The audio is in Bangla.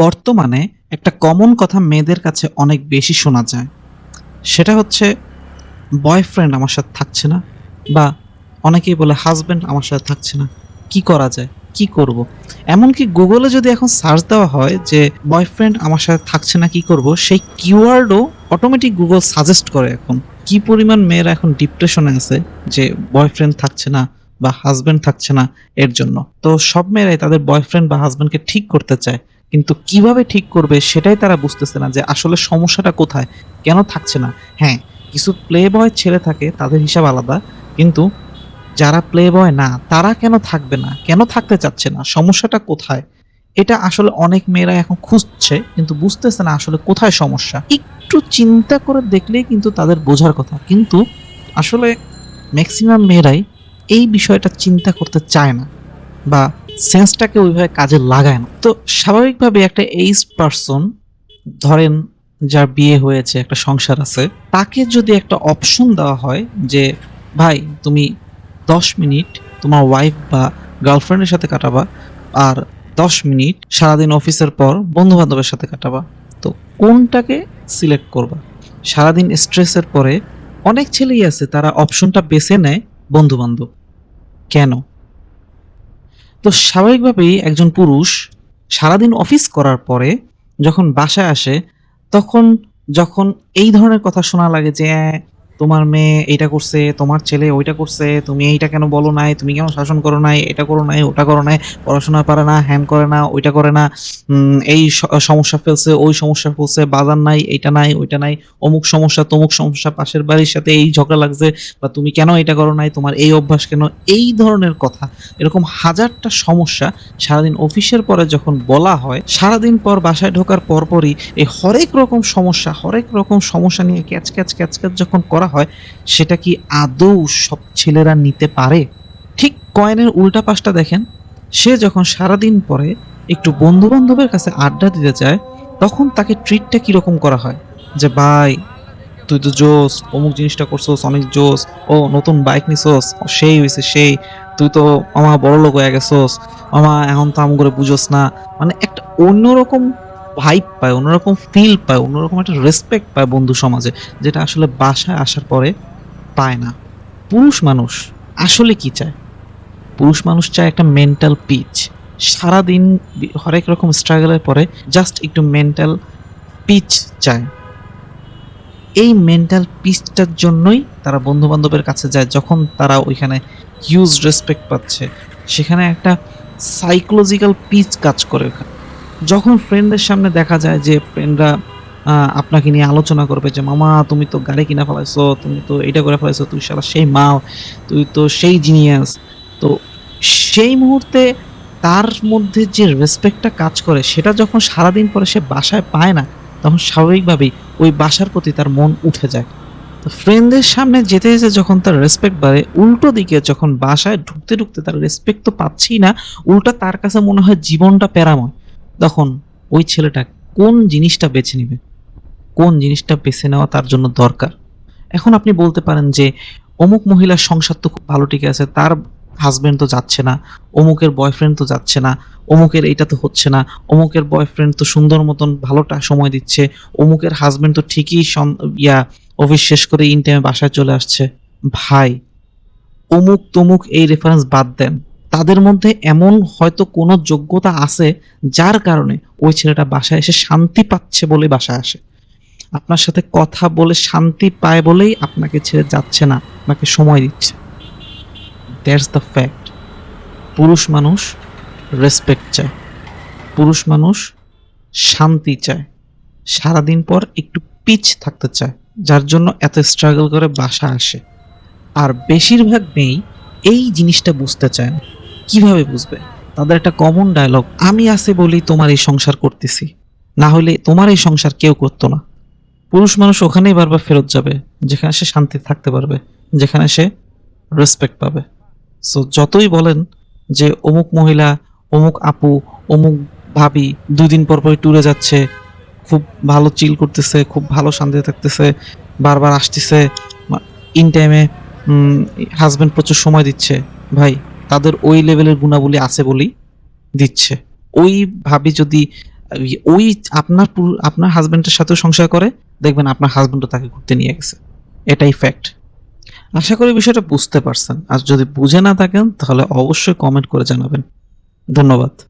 বর্তমানে একটা কমন কথা মেয়েদের কাছে অনেক বেশি শোনা যায়। সেটা হচ্ছে বয়ফ্রেন্ড আমার সাথে থাকছে না বা অনেকেই বলে হাজব্যান্ড আমার সাথে থাকছে না। কি করা যায়? কি করব? এমনকি গুগলে যদি এখন সার্চ দেওয়া হয় যে বয়ফ্রেন্ড আমার সাথে থাকছে না, কি করব? সেই কিওয়ার্ডও অটোমেটিক গুগল সাজেস্ট করে এখন। কি পরিমাণ মেয়েরা এখন ডিপ্রেশনে আছে যে বয়ফ্রেন্ড থাকছে না বা হাজব্যান্ড থাকছে না এর জন্য? তো সব মেয়েরাই তাদের বয়ফ্রেন্ড বা হাজব্যান্ডকে ঠিক করতে চায়। কিন্তু কীভাবে ঠিক করবে সেটাই তারা বুঝতেছে না যে আসলে সমস্যাটা কোথায়, কেন থাকছে না। হ্যাঁ কিছু প্লে বয় ছেলে থাকে, তাদের হিসাব আলাদা, কিন্তু যারা প্লে বয় না, তারা কেন থাকবে না? কেন থাকতে চাচ্ছে না? সমস্যাটা কোথায়? এটা আসলে অনেক মেয়েরা এখন খুঁজছে, কিন্তু বুঝতেছে না আসলে কোথায় সমস্যা। একটু চিন্তা করে দেখলেই কিন্তু তাদের বোঝার কথা। কিন্তু আসলে ম্যাক্সিমাম মেয়েরাই এই বিষয়টা চিন্তা করতে চায় না। বা সেন্সটাকে ওইভাবে কাজে লাগায় না। তো স্বাভাবিকভাবে একটা এইজ পারসন, ধরেন যার বিয়ে হয়েছে, একটা সংসার আছে, তাকে যদি একটা অপশন দেওয়া হয় যে, ভাই, তুমি দশ মিনিট তোমার ওয়াইফ বা গার্লফ্রেন্ডের সাথে কাটাবা আর দশ মিনিট সারাদিন অফিসের পর বন্ধু বান্ধবের সাথে কাটাবা। তো কোনটাকে সিলেক্ট করবা? সারাদিন স্ট্রেসের পরে অনেক ছেলেই আছে, তারা অপশনটা বেছে নেয় বন্ধু বান্ধব কেন? তো স্বাভাবিকভাবেই একজন পুরুষ সারাদিন অফিস করার পরে যখন বাসায় আসে তখন যখন এই ধরনের কথা শোনা লাগে যে "অ্যাঁ, তোমার মেয়ে এইটা করছে, তোমার ছেলে ওইটা করছে, তুমি এইটা কেন বলো নাই, তুমি কেন শাসন করো নাই, এটা করো নাই, ওটা করো নাই, পড়াশোনা পারে না, হ্যান করে না, ওইটা করে না এই সমস্যা ফেলছে, ওই সমস্যা ফেলছে, বাজার নাই, এইটা নাই, ওইটা নাই, অমুক সমস্যা, তমুক সমস্যা, পাশের বাড়ির সাথে এই ঝগড়া লাগছে, বা তুমি কেন এটা করো নাই, তোমার এই অভ্যাস কেন, এই ধরনের কথা, এরকম হাজারটা সমস্যা সারাদিন অফিসের পরে যখন বলা হয়, সারাদিন পর বাসায় ঢোকার পরপরই এই হরেক রকম সমস্যা, হরেক রকম সমস্যা নিয়ে ক্যাচ ক্যাচ ক্যাচ ক্যাচ যখন করা হয়, সেটা কি আদৌ সব ছেলেরা নিতে পারে? ঠিক কয়েনের উল্টা পাশটা দেখেন, সে যখন সারাদিন পরে একটু বন্ধু বান্ধবের কাছে আড্ডা দিতে চায় তখন তাকে ট্রিটটা কীরকম করা হয়? যে, ভাই, তুই তো জোস, অমুক জিনিসটা করছোস, অনেক জোস, ও নতুন বাইক নিছোস সেই হয়েছে সেই, তুই তো আমার বড় লোক হয়ে গেছোস মামা এখন তো আম করে বুঝোস না। মানে একটা অন্যরকম ভাইব পায়, অন্যরকম ফিল পায়, অন্যরকম একটা রেসপেক্ট পায় বন্ধু সমাজে, যেটা আসলে বাসায় আসার পরে পায় না। পুরুষ মানুষ আসলে কি চায়? পুরুষ মানুষ চায় একটা মেন্টাল পিচ সারাদিন হরেক রকম স্ট্রাগলের পরে জাস্ট একটু মেন্টাল পিচ চায়। এই মেন্টাল পিচটার জন্যই তারা বন্ধু বান্ধবের কাছে যায়, যখন তারা ওইখানে হিউজ রেসপেক্ট পাচ্ছে। সেখানে একটা সাইকোলজিক্যাল পিচ কাজ করে ওখানে। যখন ফ্রেন্ডদের সামনে দেখা যায় যে ফ্রেন্ডরা আপনাকে নিয়ে আলোচনা করবে যে, মামা, তুমি তো গাড়ি কিনা ফেলাইছো, তুমি তো এটা করে ফেলাইছো, তুই সারা সেই মাও তুই তো সেই জিনিয়াস তো সেই মুহূর্তে তার মধ্যে যে রেসপেক্টটা কাজ করে, সেটা যখন সারাদিন পরে সে বাসায় পায় না, তখন স্বাভাবিকভাবেই ওই বাসার প্রতি তার মন উঠে যায়। তো ফ্রেন্ডদের সামনে যেতে যেতে যখন তার রেসপেক্ট বাড়ে, উল্টো দিকে যখন বাসায় ঢুকতে ঢুকতে তার রেসপেক্ট তো পাচ্ছেই না, উল্টা তার কাছে মনে হয় জীবনটা প্যারাময়। তখন ওই ছেলেটা কোন জিনিসটা বেছে নেবে? কোন জিনিসটা বেছে নেওয়া তার জন্য দরকার? এখন আপনি বলতে পারেন যে, অমুক মহিলার সংসার তো খুব ভালো ঠিক আছে, তার হাজবেন্ড তো যাচ্ছে না, অমুকের বয়ফ্রেন্ড তো যাচ্ছে না, অমুকের এইটা তো হচ্ছে না, অমুকের বয়ফ্রেন্ড তো সুন্দর মতন ভালোটা সময় দিচ্ছে, অমুকের হাজবেন্ড তো ঠিকই ইয়া অফিস শেষ করে ইন টাইমে বাসায় চলে আসছে। ভাই অমুক তমুক এই রেফারেন্স বাদ দেন। তাদের মধ্যে এমন হয়তো কোনো যোগ্যতা আছে যার কারণে ওই ছেলেটা বাসায় এসে শান্তি পাচ্ছে বলে বাসায় আসে। আপনার সাথে কথা বলে শান্তি পায় বলেই আপনাকে ছেড়ে যাচ্ছে না, আপনাকে সময় দিচ্ছে। দ্যাটস দ্য ফ্যাক্ট পুরুষ মানুষ রেসপেক্ট চায়। পুরুষ মানুষ শান্তি চায়। সারাদিন পর একটু পিচ থাকতে চায়, যার জন্য এত স্ট্রাগল করে বাসা আসে। আর বেশিরভাগ মেয়েই এই জিনিসটা বুঝতে চায় না। কীভাবে বুঝবে? তাদের একটা কমন ডায়লগ আমি আছে বলি তোমার এই সংসার করতেছি। না হলে তোমার এই সংসার কেউ করতো না। পুরুষ মানুষ ওখানেই বারবার ফেরত যাবে, যেখানে সে শান্তি থাকতে পারবে, যেখানে সে রেসপেক্ট পাবে। সো যতই বলেন যে অমুক মহিলা, অমুক আপু, অমুক ভাবি দুই দিন পর পর ট্যুরে যাচ্ছে, খুব ভালো চিল করতেছে, খুব ভালো শান্তিতে থাকতেছে, বারবার আসতেছে ইন টাইমে হাজবেন্ড প্রচুর সময় দিচ্ছে। ভাই তাদের ওই লেভেলের গুণাবলী আছে বলেই দিচ্ছে। ওইভাবে যদি, ওই- আপনার আপনার হাজব্যান্ডের সাথেও সংসার করে, দেখবেন আপনার হাজব্যান্ডও তাকে ঘুরতে নিয়ে গেছে। এটাই ফ্যাক্ট আশা করি বিষয়টা বুঝতে পারছেন। আর যদি বুঝে না থাকেন, তাহলে অবশ্যই কমেন্ট করে জানাবেন। ধন্যবাদ।